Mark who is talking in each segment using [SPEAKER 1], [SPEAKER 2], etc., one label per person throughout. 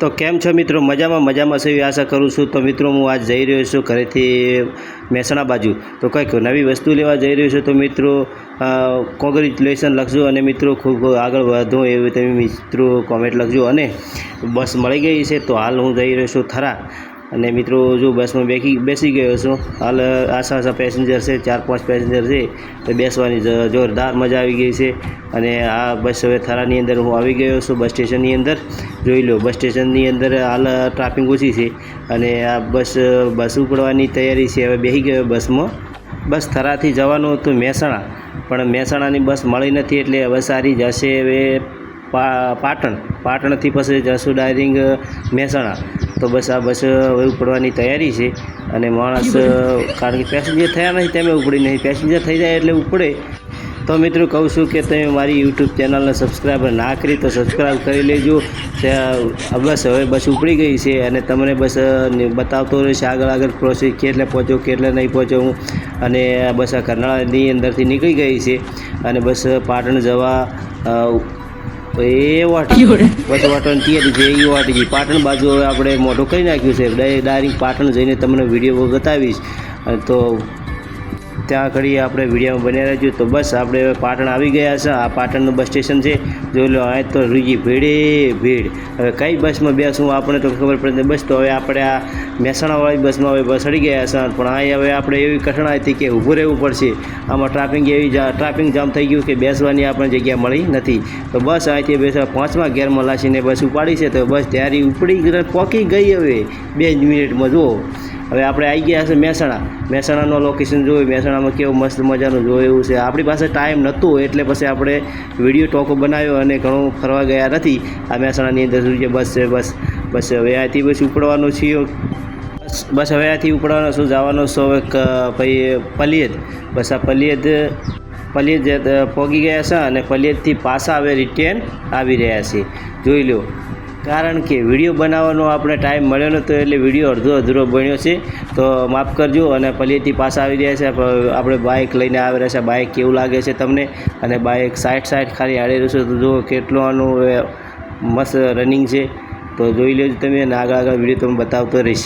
[SPEAKER 1] તો કેમ છો મિત્રો? મજામાં મજામાં છે એવી આશા કરું છું. તો મિત્રો, હું આજ જઈ રહ્યો છું ઘરેથી મહેસાણા બાજુ. તો કંઈક નવી વસ્તુ લેવા જઈ રહ્યો છું. તો મિત્રો કોંગ્રેચ્યુલેશન લખજો અને મિત્રો, ખૂબ આગળ વધો એવી તમે મિત્રો કોમેન્ટ લખજો. અને બસ મળી ગઈ છે. તો હાલ હું જઈ રહ્યો છું થરા. અને મિત્રો, જો બસમાં બેસી બેસી ગયો છું હાલ આશા આશા પેસેન્જર છે, ચાર, પાંચ પેસેન્જર છે, તો બેસવાની જોરદાર મજા આવી ગઈ છે. અને આ બસ હવે થરાની અંદર હું આવી ગયો છું, બસ સ્ટેશનની અંદર. જોઈ લો, બસ સ્ટેશનની અંદર હાલ ટ્રાફિક ઓછી છે. અને આ બસ બસ ઉપડવાની તૈયારી છે, હવે બેસી ગયો બસમાં. બસ થરાથી જવાનું હતું મહેસાણા, પણ મહેસાણાની બસ મળી નથી એટલે હવે સારી જશે હવે પાટણ. પાટણથી પછી જશું ડાયરિંગ મહેસાણા. તો બસ આ બસ હવે ઉપડવાની તૈયારી છે. અને માણસ કારણ કે પેસેન્જર થયા નથી તેમે ઉપડી નહીં. પેસેન્જર થઈ જાય એટલે ઉપડે. તો મિત્રો કહું છું કે તમે મારી યુટ્યુબ ચેનલને સબસ્ક્રાઈબર ના કરી તો સબસ્ક્રાઈબ કરી લેજો. ત્યાં બસ હવે બસ ઉપડી ગઈ છે અને તમને બસ બતાવતો રહેશે આગળ આગળ પ્રોસેસ કેટલે પહોંચો કેટલે નહીં પહોંચો હું. અને આ બસ આ કરનાળાની અંદરથી નીકળી ગઈ છે. અને બસ પાટણ જવા એ વાટી બસ વાટવાની તૈયારી છે એ વાટી છે. પાટણ બાજુ હવે આપણે મોઢું કરી નાખ્યું છે. ડાય- ડાયરેક્ટ પાટણ જઈને તમને વીડિયો બતાવીશ. તો ત્યાં ઘડી આપણે વિડીયોમાં બન્યા રહેજો. તો બસ આપણે હવે પાટણ આવી ગયા છે. આ પાટણનું બસ સ્ટેશન છે. જોઈ લો અહીં તો રૂજી ભીડે ભીડ. હવે કઈ બસમાં બેસવું આપણે તો ખબર પડે બસ તો હવે આપણે આ મહેસાણાવાળી બસમાં હવે બસ અડી ગયા છે. પણ અહીં હવે આપણે એવી કઠણાઈ હતી કે ઊભું રહેવું પડશે. આમાં ટ્રાફિક એવી ટ્રાફિક જામ થઈ ગયું કે બેસવાની આપણને જગ્યા મળી નથી. તો બસ અહીંથી બેસવા પાંચમા ગેરમાં લાસીને બસ ઉપાડી છે. તો બસ ત્યારે ઉપડી પહોંચી ગઈ હવે. બે મિનિટમાં જુઓ. હવે આપણે આવી ગયા છે મહેસાણા. મહેસાણાનો લોકેશન જોયું, મહેસાણામાં કેવું મસ્ત મજાનું જોયું એવું છે. આપણી પાસે ટાઈમ નહોતો, એટલે પછી આપણે વીડિયો ટોકો બનાવ્યો અને ઘણું ફરવા ગયા નથી. આ મહેસાણાની અંદર શું છે, બસ છે, બસ. બસ હવે અહીંથી બસ ઉપડવાનું છીએ બસ હવે અહીંથી ઉપડવાનો શું જવાનો છો પછી પલિયદ બસ આ પલિયદ પલિયદ પહોંચી ગયા છે અને પલિયદથી પાછા હવે રિટર્ન આવી રહ્યા છે જોઈ લો કારણ કે વીડિયો બનાવવાનો આપણે ટાઈમ મળ્યો નહોતો એટલે વીડિયો અડધો અધૂરો બન્યો છે. તો માફ કરજો અને પલિયથી પાછા આવી રહ્યા છે. આપણે બાઇક લઈને આવી રહ્યા છે. બાઇક કેવું લાગે છે તમને? અને બાઇક સાઈડ સાઈડ ખાલી હાડી રહ્યું છે. તો જુઓ કેટલું આનું મસ્ત રનિંગ છે. તો જોઈ લેજો તમે અને આગળ આગળ વીડિયો તમે બતાવતો રહીશ.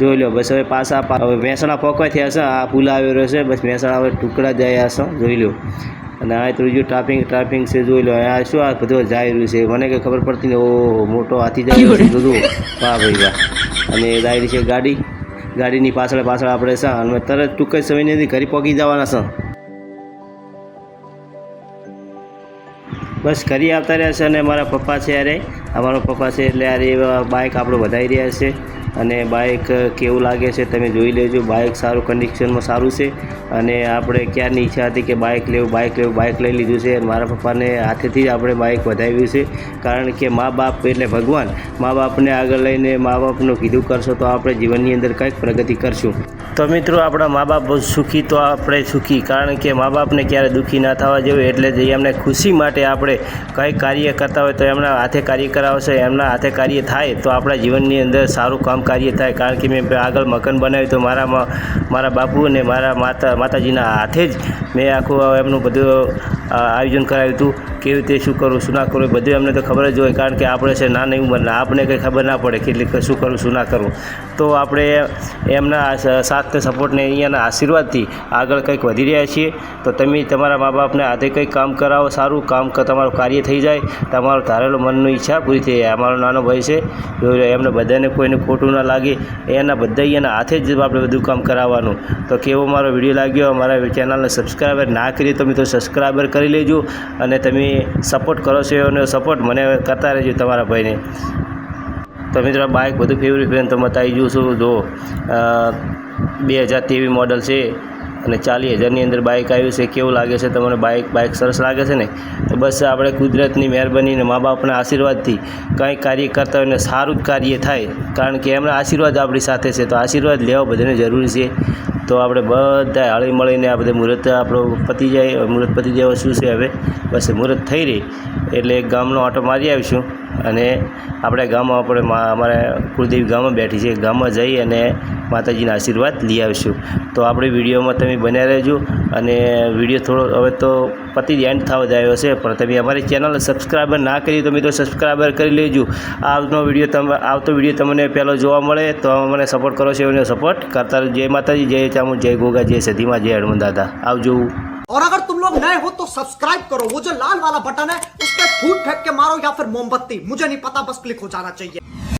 [SPEAKER 1] જોઈ લો, બસ હવે પાછા હવે મહેસાણા પોકવા થયા છે. આ પુલ આવી રહ્યો છે. બસ મહેસાણા હવે ટુકડા જયા છે. જોઈ લો. અને આ ત્રીજું ટ્રાફિક ટ્રાફિક છે જોઈ લો. આ શું આ બધું જાય રહ્યું છે? મને કંઈ ખબર પડતી ને ઓ મોટો હાથી જાય રહ્યો છે. બધું. વાહ ભાઈ વાહ. અને જાય છે ગાડી. ગાડીની પાછળ પાછળ આપણે સા અને તરત ટૂંક જ સમયની નથી ઘરે પહોંચી જવાના છે બસ ઘરે આવતા રહ્યા છે અને મારા પપ્પા છે યારે અમારો પપ્પા છે એટલે એવા બાઇક આપણે વધારી રહ્યા છે. અને બાઇક કેવું લાગે છે તમે જોઈ લેજો. બાઇક સારું કન્ડિશનમાં સારું છે. અને આપણે ક્યારની ઈચ્છા હતી કે બાઇક લેવું બાઇક લેવું બાઇક લઈ લીધું છે. અને મારા પપ્પાને હાથેથી જ આપણે બાઇક વધાવ્યું છે. કારણ કે મા બાપ એટલે ભગવાન. મા બાપને આગળ લઈને મા બાપનું કીધું કરશો તો આપણે જીવનની અંદર કંઈક પ્રગતિ કરશું. તો મિત્રો, આપણા મા બાપ સુખી તો આપણે સુખી. કારણ કે મા બાપને ક્યારે દુઃખી ના થવા જેવું. એટલે જ એમને ખુશી માટે આપણે કંઈ કાર્ય કરતા હોય તો એમના હાથે કાર્ય કરાવશે એમના હાથે કાર્ય થાય તો આપણા જીવનની અંદર સારું કામ કાર્ય થાય. કારણ કે મેં આગળ મકાન બનાવ્યું તો મારા મારા બાપુ અને મારા માતા, માતાજીના હાથે જ મેં આખું એમનું બધું આયોજન કરાવ્યું હતું. કેવી રીતે શું કરવું, શું ના કરવું બધું એમને તો ખબર જ હોય કારણ કે આપણે છે નાની ઉંમરના આપણે કંઈ ખબર ના પડે કેટલી શું કરવું, શું ના કરવું. તો આપણે એમના સાથ સપોર્ટને અહીંયાના આશીર્વાદથી આગળ કંઈક વધી રહ્યા છીએ. તો તમે તમારા મા બાપને હાથે કંઈક કામ કરાવો, સારું કામ તમારું કાર્ય થઈ જાય. તમારું ધારેલો મનની ઈચ્છા પૂરી થઈ જાય. અમારો નાનો ભાઈ છે એમને બધાને કોઈને ખોટું ના લાગે, એના બધા અહીંયાના હાથે જ આપણે બધું કામ કરાવવાનું. તો કેવો મારો વીડિયો લાગ્યો, અમારા ચેનલને સબસ્ક્રાઈબર ના કરી તો મિત્રો સબસ્ક્રાઈબર કરી લેજો. અને તમે સપોર્ટ કરો છો અને સપોર્ટ મને કરતા રહેજો તમારા ભાઈને. તો મિત્રો બાઇક બધું ફેવરેટ ફેન તો બતાવી જઉં જો બે હજાર તેવી મોડલ છે. અને ચાલીસ હજારની અંદર બાઇક આવ્યું છે. કેવું લાગે છે? તમને બાઇક બાઇક સરસ લાગે છે ને? તો બસ આપણે કુદરતની મહેરબાની અને મા બાપના આશીર્વાદથી કંઈ કાર્ય કરતા હોય ને સારું જ કાર્ય થાય. કારણ કે એમના આશીર્વાદ આપણી સાથે છે. તો આશીર્વાદ લેવા બધાને જરૂરી છે. તો આપણે બધા હળી મળીને આ બધા મુહૂર્ત, આપણો પતી જાય મુહૂર્ત પતી જાય શું છે હવે. બસ મુહૂર્ત થઈ રહી. એટલે એક ગામનો ઓટો મારી આવીશું. અને આપણે ગામમાં આપણે અમારે કુળદેવી ગામમાં બેઠી છે. ગામમાં જઈ અને માતાજીના આશીર્વાદ લઈ આવીશું તો આપણે વિડીયોમાં તમે બન્યા રહેજો અને વિડીયો થોડો હવે તો પતિ એન્ડ થવા જ આવ્યો છે પણ તમે અમારી ચેનલ સબસ્ક્રાઈબર ના કરી તો મિત્રો સબસ્ક્રાઈબર કરી લેજો આવનો વિડીયો તમે આવતો વિડીયો તમને પહેલો જોવા મળે તો મને સપોર્ટ કરો છો એનો સપોર્ટ કરતા રહેજો. જય માતાજી જય ચામું જય ગોગા જય સધીમાં જય હનુમાન દાદા આવજો
[SPEAKER 2] और अगर तुम लोग नए हो तो सब्सक्राइब करो वो जो लाल वाला बटन है उस पर फूट फेंक के मारो या फिर मोमबत्ती मुझे नहीं पता बस क्लिक हो जाना चाहिए